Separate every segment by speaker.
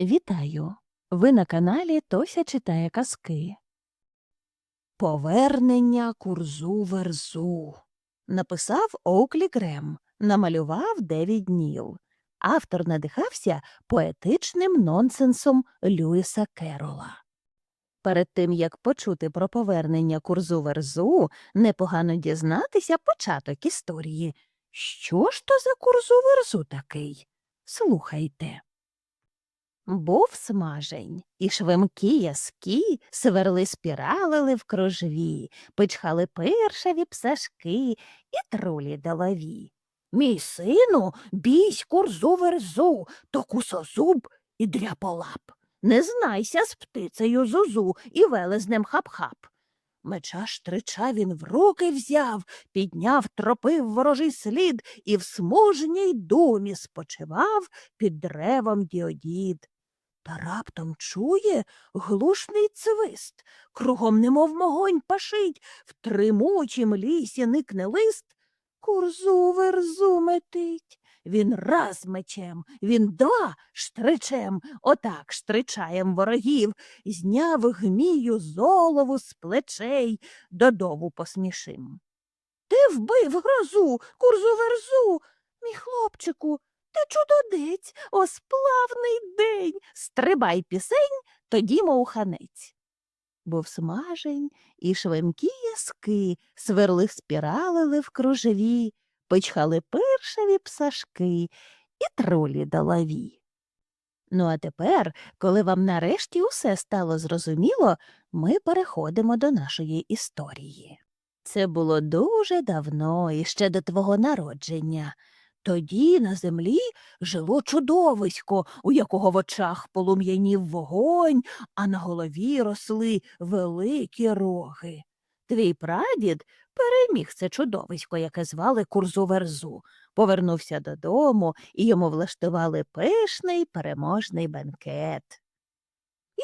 Speaker 1: Вітаю! Ви на каналі Тося читає казки. Повернення курзу верзу. Написав Оуклі Грем, намалював Девід Ніл. Автор надихався поетичним нонсенсом Льюіса Керола. Перед тим як почути про повернення курзу верзу, непогано дізнатися початок історії. Що ж то за курзу верзу такий? Слухайте. Був смажень, і швемкі яскі сверли спіралили в кружві, пичхали пиршаві псашки і трулі долові. Мій сину, бійсь курзу верзу, то кусозуб і дряполап. Не знайся з птицею зузу і велезнем хап-хап. Меча штрича він в руки взяв, підняв, тропив ворожий слід і в смужній думі спочивав під древом діодід. Та раптом чує глушний цвист, кругом немов могонь пашить, в тримучім лісі никне лист, курзу верзу метить. Він раз мечем, він два штричем, отак штричаєм ворогів, зняв гмію золову з плечей, додому посмішим. Ти вбив грозу, курзу верзу, мій хлопчику, ти чудодець, о сплавний день. Стрибай пісень, тодімо у ханець. Був смажень і швемкі яски, сверли спіралили в кружеві, пичхали першеві псашки і тролі долові. Ну, а тепер, коли вам нарешті усе стало зрозуміло, ми переходимо до нашої історії. Це було дуже давно, і ще до твого народження. Тоді на землі жило чудовисько, у якого в очах полум'янів вогонь, а на голові росли великі роги. Твій прадід переміг це чудовисько, яке звали Курзу-Верзу, повернувся додому, і йому влаштували пишний переможний бенкет.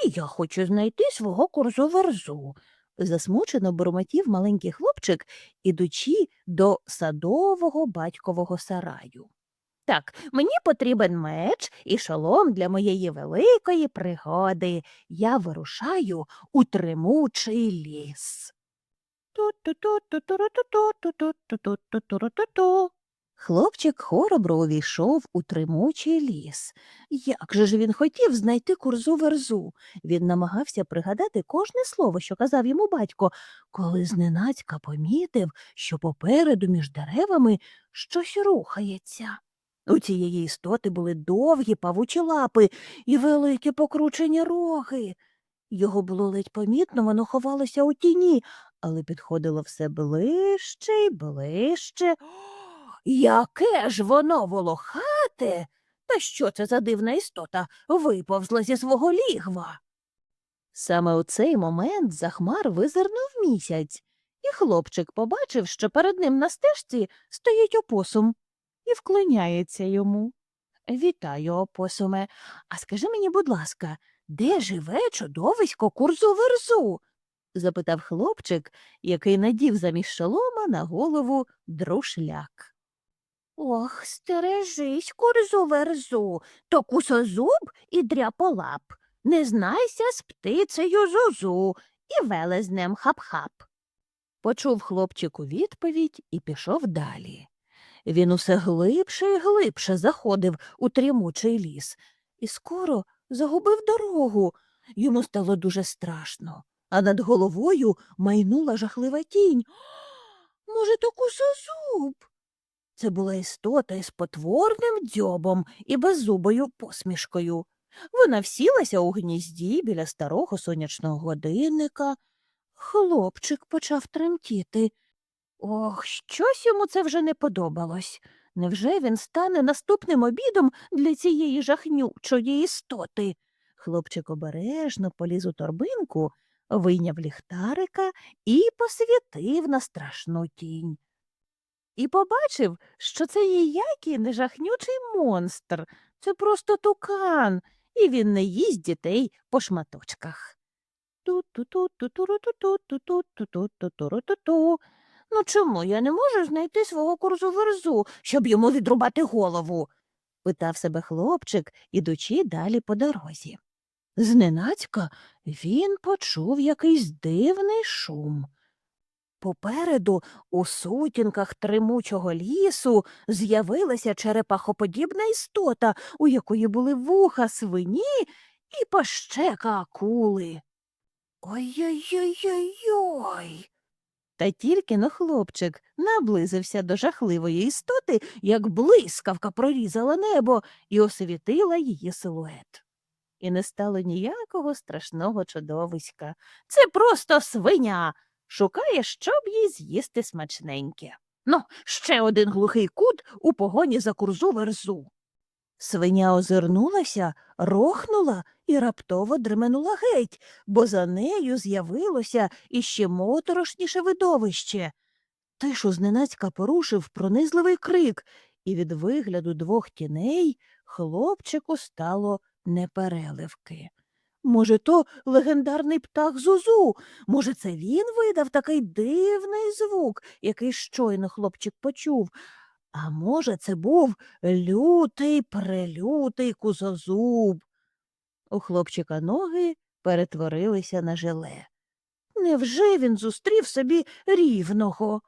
Speaker 1: І я хочу знайти свого Курзу-Верзу, засмучено бурмотів маленький хлопчик, ідучи до садового батькового сараю. Так, мені потрібен меч і шолом для моєї великої пригоди. Я вирушаю у тримучий ліс. Ту-ту-ту-ту-ту-ру-ту-ту-ту-ту-ту-ту-ту-ту-ту. Хлопчик хоробро увійшов у тримучий ліс. Як же ж він хотів знайти курзу верзу? Він намагався пригадати кожне слово, що казав йому батько, коли зненацька помітив, що попереду між деревами щось рухається. У цієї істоти були довгі павучі лапи і великі покручені роги. Його було ледь помітно, воно ховалося у тіні, але підходило все ближче й ближче. Яке ж воно волохате? Та що це за дивна істота виповзла зі свого лігва? Саме у цей момент за хмар визирнув місяць, і хлопчик побачив, що перед ним на стежці стоїть опосум і вклоняється йому. Вітаю, опосуме. А скажи мені, будь ласка, де живе чудовисько курзу верзу? запитав хлопчик, який надів замість шолома на голову друшляк. Ох, стережись, курзу верзу, то кусозуб і дряполап. Не знайся з птицею зузу і велезнем хап-хап. Почув хлопчик у відповідь і пішов далі. Він усе глибше і глибше заходив у трімучий ліс і скоро загубив дорогу. Йому стало дуже страшно, а над головою майнула жахлива тінь. Може, то кусозуб? Це була істота із потворним дзьобом і беззубою посмішкою. Вона всілася у гнізді біля старого сонячного годинника. Хлопчик почав тремтіти. Ох, щось йому це вже не подобалось. Невже він стане наступним обідом для цієї жахнючої істоти? Хлопчик обережно поліз у торбинку, вийняв ліхтарика і посвітив на страшну тінь і побачив, що це ніякий не жахнючий монстр, це просто тукан, і він не їсть дітей по шматочках. Ту-ту-ту-ту-ту-ту-ту-ту-ту-ту-ту-ту-ту-ту-ту. Ну чому я не можу знайти свого корзуверзу, щоб йому відрубати голову? питав себе хлопчик, ідучи далі по дорозі. Зненацька він почув якийсь дивний шум. Попереду, у сутінках тримучого лісу, з'явилася черепахоподібна істота, у якої були вуха свині і пащека акули. Ой-ой-ой-ой-ой. Та тільки но хлопчик наблизився до жахливої істоти, як блискавка прорізала небо і освітила її силует. І не стало ніякого страшного чудовиська. Це просто свиня шукає, щоб їй з'їсти смачненьке. Ну, ще один глухий кут у погоні за курзу верзу. Свиня озирнулася, рохнула і раптово дременула геть, бо за нею з'явилося іще моторошніше видовище. Тишу зненацька порушив пронизливий крик, і від вигляду двох тіней хлопчику стало непереливки. Може, то легендарний птах Зузу? Може, це він видав такий дивний звук, який щойно хлопчик почув? А може, це був лютий, прелютий кузозуб? У хлопчика ноги перетворилися на желе. Невже він зустрів собі рівного?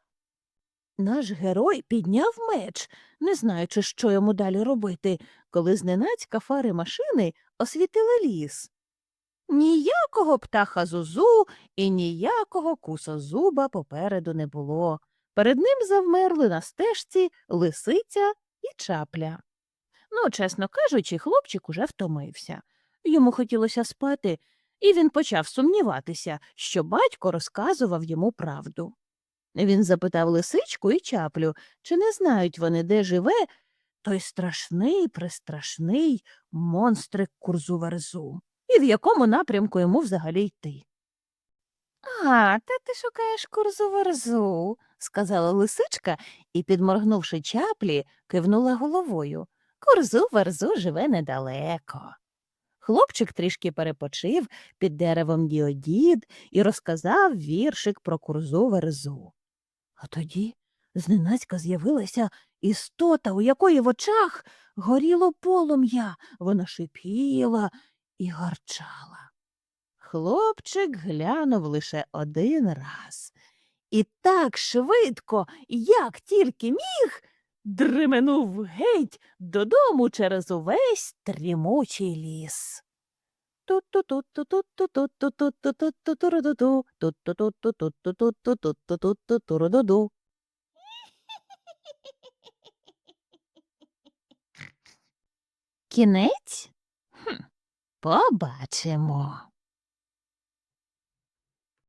Speaker 1: Наш герой підняв меч, не знаючи, що йому далі робити, коли зненацька фари машини освітили ліс. Ніякого птаха зузу і ніякого кусозуба попереду не було. Перед ним завмерли на стежці лисиця і чапля. Ну, чесно кажучи, хлопчик уже втомився. Йому хотілося спати, і він почав сумніватися, що батько розказував йому правду. Він запитав лисичку і чаплю, чи не знають вони, де живе той страшний, престрашний монстрик курзуверзу і в якому напрямку йому взагалі йти. А, та ти шукаєш курзу верзу, сказала лисичка і, підморгнувши чаплі, кивнула головою. Курзу верзу живе недалеко. Хлопчик трішки перепочив під деревом діодід і розказав віршик про курзу верзу. А тоді зненацька з'явилася істота, у якої в очах горіло полум'я. Вона шипіла і гарчала. Хлопчик глянув лише один раз і так швидко, як тільки міг, дременув геть додому через увесь трімучий ліс. Кінець? Побачимо.